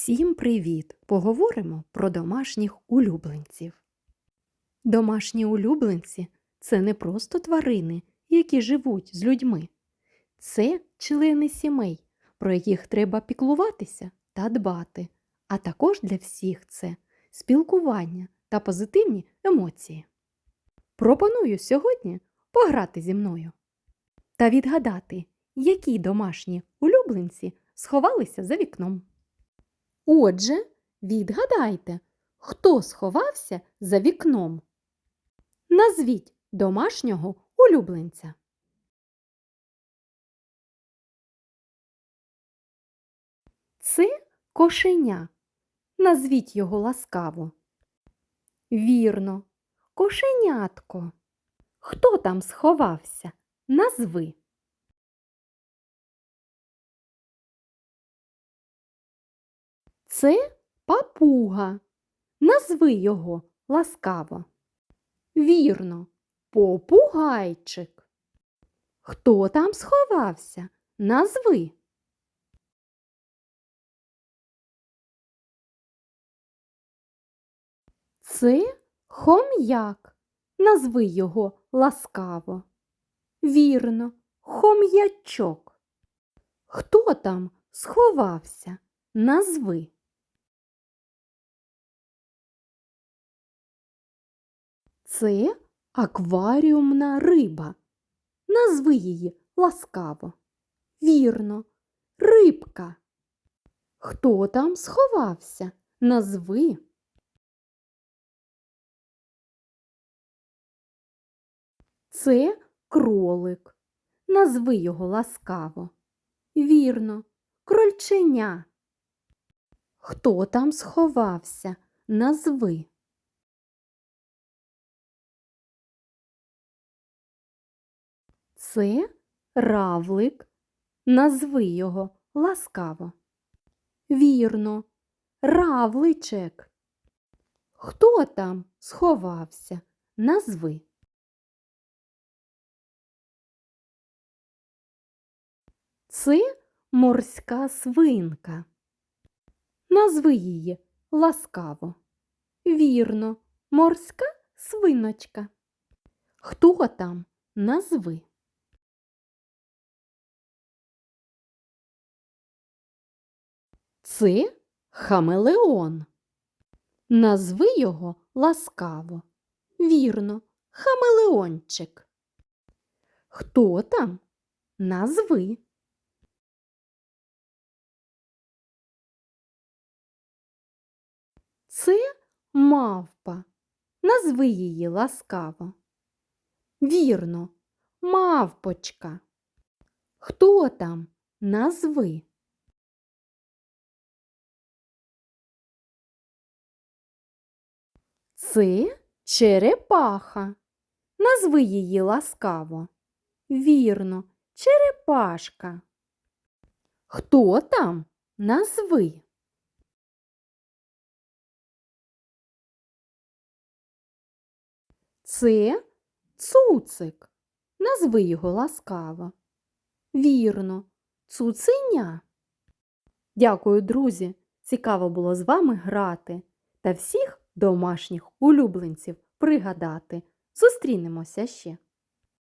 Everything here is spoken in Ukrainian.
Всім привіт! Поговоримо про домашніх улюбленців. Домашні улюбленці це не просто тварини, які живуть з людьми. Це члени сімей, про яких треба піклуватися та дбати. А також для всіх це спілкування та позитивні емоції. Пропоную сьогодні пограти зі мною та відгадати, які домашні улюбленці сховалися за вікном. Отже, відгадайте, хто сховався за вікном. Назвіть домашнього улюбленця. Це кошеня. Назвіть його ласкаво. Вірно, кошенятко. Хто там сховався? Назви. Це папуга. Назви його ласкаво. Вірно, попугайчик. Хто там сховався? Назви. Це хом'як. Назви його ласкаво. Вірно, хом'ячок. Хто там сховався? Назви. Це акваріумна риба. Назви її ласкаво. Вірно, рибка. Хто там сховався? Назви. Це кролик. Назви його ласкаво. Вірно, крольченя. Хто там сховався? Назви. Це равлик. Назви його ласкаво. Вірно, равличек. Хто там сховався? Назви. Це морська свинка. Назви її ласкаво. Вірно, морська свиночка. Хто там? Назви. Це хамелеон. Назви його ласкаво. Вірно, хамелеончик. Хто там? Назви. Це мавпа. Назви її ласкаво. Вірно, мавпочка. Хто там? Назви. Це черепаха. Назви її ласкаво. Вірно, черепашка. Хто там? Назви. Це цуцик. Назви його ласкаво. Вірно, цуценя. Дякую, друзі. Цікаво було з вами грати та всіх домашніх улюбленців пригадати. Зустрінемося ще.